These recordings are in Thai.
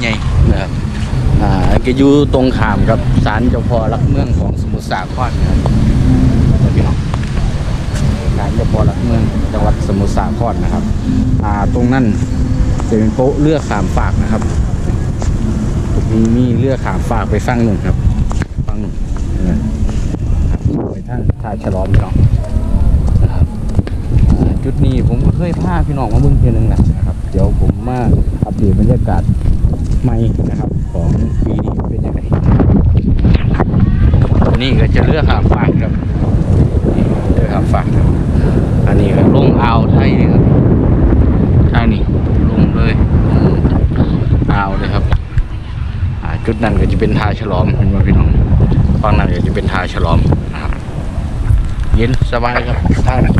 ใหญ่นะครับอ่าก็อยู่ตรงขามกับศาลเจ้าพ่อรักเมืองของสมุทรสาครนะครับพี่น้องศาลเจ้าพ่อรักเมืองจังหวัดสมุทรสาครนะครับอ่าตรงนั้นจะเป็นโป๊ะเรือกขามฝากนะครับมีมีเรือกขามฝากไปฟังหนึ่งครับฟังหนึ่งนะครับไปท่านท่าฉลอมพี่น้องนะครับอ่าจุดนี้ผมก็เคยพาพี่น้องมาเบิ่งเพียงหนึ่งแหละนะครับ เดี๋ยวผมมาอัปเดตบรรยากาศ ใหม่นะครับของปีนี้เป็นยังไงตัวนี้ก็จะเรือขามฝากครับนี่เรือขามฝากครับอันนี้ก็ลงอ่าวไทยนี่ครับทางนี้ลงเลยลงอ่าวเลยครับอ่าจุดนั้นก็จะเป็นทาฉลอมเห็นไหมพี่น้องฝั่งนั้นก็จะเป็นทาฉลอมนะครับเย็นสบายครับทางนั้น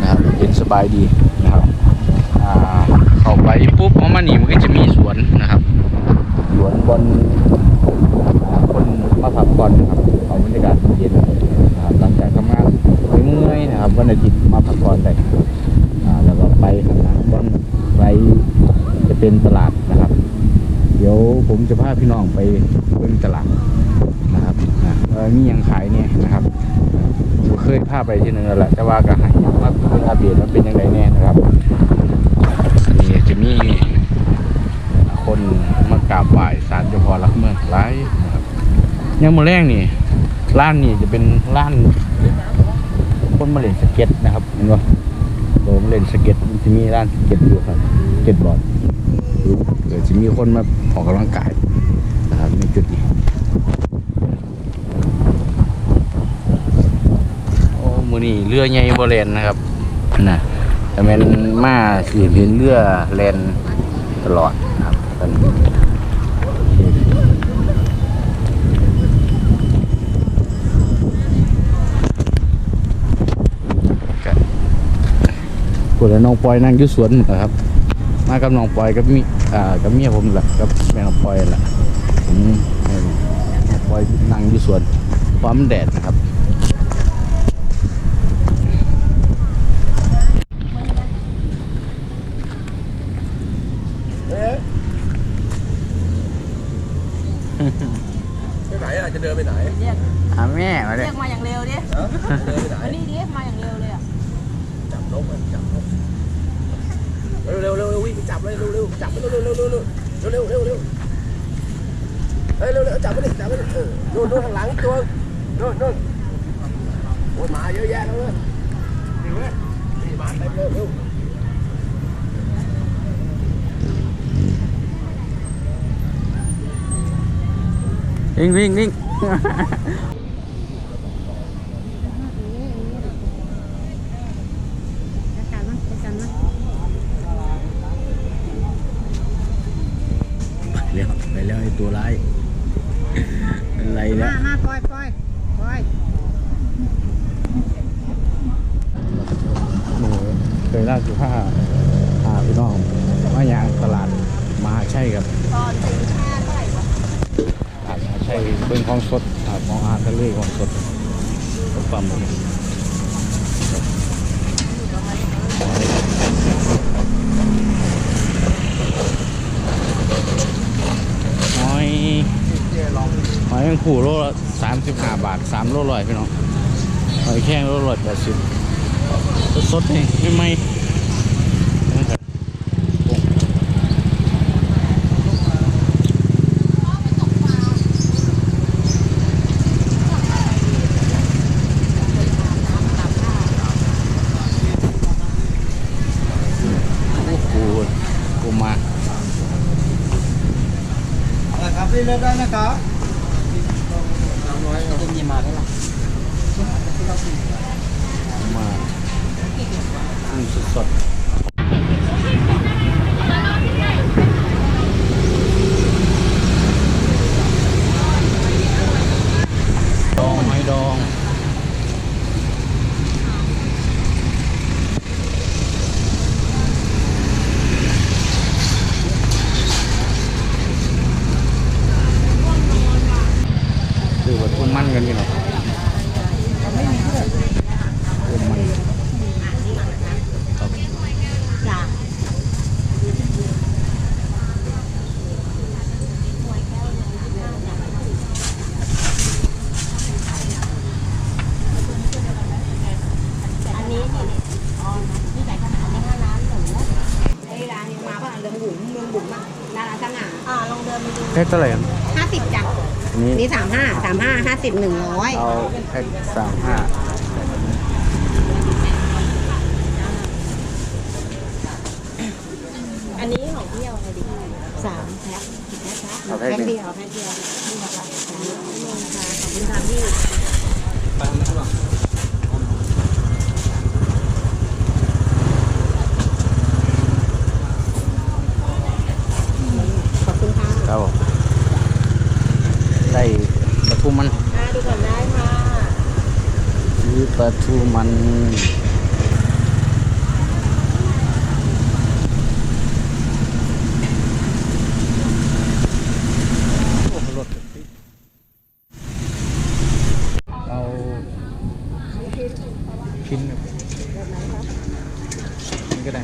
นะครับเย็นสบายดีนะครับอ่าเข้าไปปุ๊บพอมานี่มันก็จะมีสวนนะครับสวนบนอ่าคนมาพักผ่อนนะครับเอาบรรยากาศเย็นนะครับหลังจากทำงานเมื่อยๆนะครับวันอาทิตย์มาพักผ่อนได้อ่าแล้วก็ไปข้างหลังบนไปจะเป็นตลาดนะครับ เดี๋ยว ผมจะพาพี่น้องไปเบิ่งตลาดนะครับนะว่ามียังขายเนี่ยนะครับผมเคยพาไปที่นึงแล้วแหละแต่ว่าก็ใหายมาเบิ่งอัปเดตว่าเป็นยังไงแน่นะครับอันนี้จะมีคนมากราบไหว้ศาลเจ้าพ่อรักเมืองหลายนะครับยังมาแรกนี่ร้านนี่จะเป็นร้านคนมาเล่นสเก็ตนะครับเห็นป่ะโตมาเล่นสเก็ตมันจะมีร้านสเก็ตอยู่ครับสเก็ตบอร์ด เดี๋ยวจะมีคนมาออกกำลังกายนะครับในจุดนี้โอ้มือนี่เรือใหญ่บริเวณนะครับนะแต่แมันมาสีเห็นเรือแลนตลอดนะครับตอนนี้ก็พูดแล้วน้องปอยนั่งอยู่สวนนะครับ มากับน้องปอยกับมี อ่ากับเมียผมแหละกับแม่น้องปอยแหละผมให้น้องปอยนั่งอยู่สวนความนแดดนะครับไปไหนอะจะเดินไปไหนเรียกหาแม่มาเลยเรียกมาอย่างเร็วดิฮะเดินไปไหนวันนี้ดิมาอย่างเร็วเลยอะจับนกอะจับนก เร็วเร็วเร็วเร็ววิ่งจับเลยเร็วเร็วจับไปเร็วเร็วเร็วเร็วเร็วเร็วเร็วเร็วเฮ้ยเร็วเร็วจับไปดิจับไปดิเออนู่นนู่นข้างหลังตัวนู่นนู่นโอ้ยหมาเยอะแยะแล้วเลยนี่เว้ยนี่มาเต็มเลยเร็ววิ่งวิ่งวิ่ง จัดการมั้ยจัดการมั้ย ไป แล้วไปแล้วไอ้ตัวร้ายเป็นไรแล้มาวมาปล่อยปล่อยปล่อยหนูเคยล่าสุดผ้าพาพี่น้องมายางตลาดมหาชัยครับตอนตีห้าเท่าไหร่วะตลาดมหาชัยเบิ้งของสดตลาดของอาหารทะเลของสดก็ปั๊มเลย หอยหอยแมงขู่โลละสามสิบห้าบาทสามโลร้อยพี่น้องหอยแข้งโลร้อยแปดสิบสดๆนี่ไม่ไหมนะค รีเลยได้นะครับน้ำน้อยจะมีมาได้หรอมาอืมสดๆ แพ็คเท่าไหร่ครับห้าสิบจ้ะอันนี้นี่สามห้าสามห้าห้าสิบหนึ่งร้อยเอาแพ็คสามห้าอันนี้ของพี่เอาไงดีสามแพ็คเอาแพ็แพ็คคหนึ่งเดียวแพ็คเดียวนี่นะคะสามนี่นะคะขอบคุณค่ะพี่ขอบคุณค่ะ ครับผมได้ปลาทูมัน อ่าดูก่อนได้ค่ะ ซื้อปลาทูมันเอาชิ้นนี่ก็ได้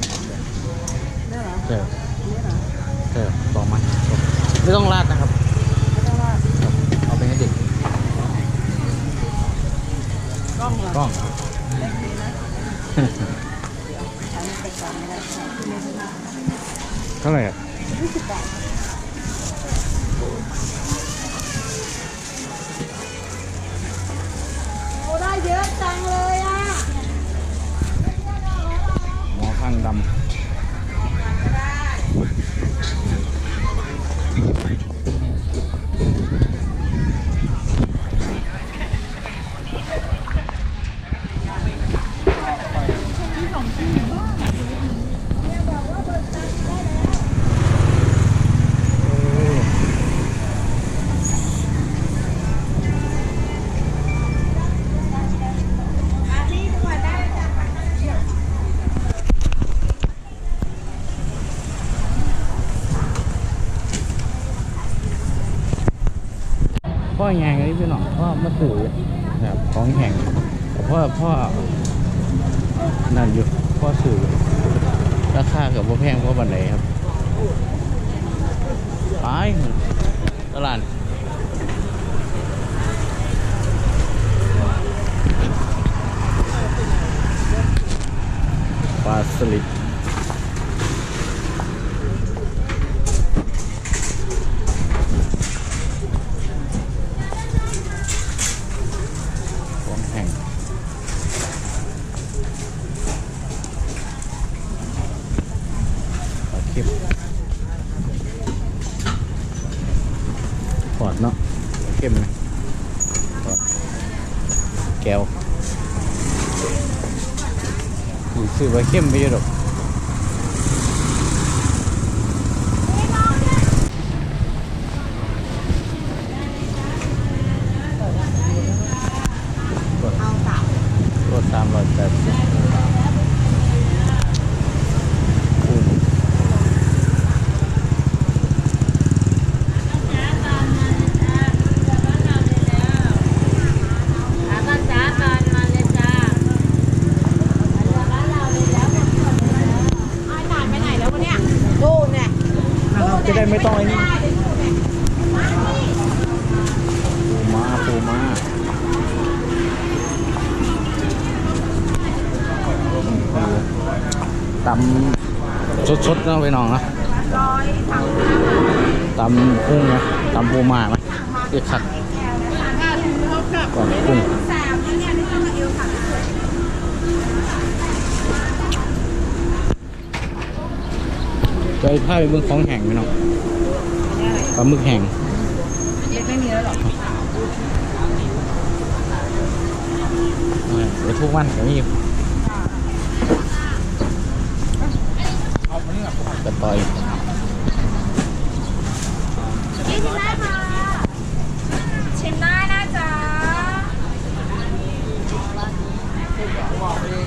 เจอเจอลองมันไม่ต้องราดนะครับ เอาไปให้เด็ก กล้องเหรอกล้องเท่าไหร่อะโอ้ได้เยอะจังเลยอะหมอข้างดำ อแงงนี่พี่น้องพ่อมาตื่นครับของแห่งพ่อพ่อนั่นอยู่พ่อสื่อราคากับพ่อแพงพ่อบันไดครับไปตลาดปลาสลิด ของแห่งปลาเค็มปอดเนาะปลาเค็มนะปอด แก้วชื่อว่าเข้มไปเยอะหรอกรถสามร้อยแปดสิบกุ้ง หากันจ้ากันมาเลยจ้าบ้านเราเลยแล้วไอ้หนานไปไหนแล้ววะเนี่ยดูเนี่ย จะได้ไม่ต้องไอ้นี่ปูมาปูมาตำสดๆเนาะไปน้องนะตำกุ้งนะตำปูมาไหมเรียกขัดก่อนกุ้ง ใจผ้าไปเบื้องของแห่งไหมน้องปลาหมึกแห่งไม่มีแล้วหรอเดี๋ยวทุกวันก็มีกระต่อยชิมได้ค่ะชิมได้นะจ๊ะ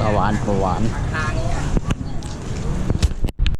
ปลาหวานปลาหวานทาง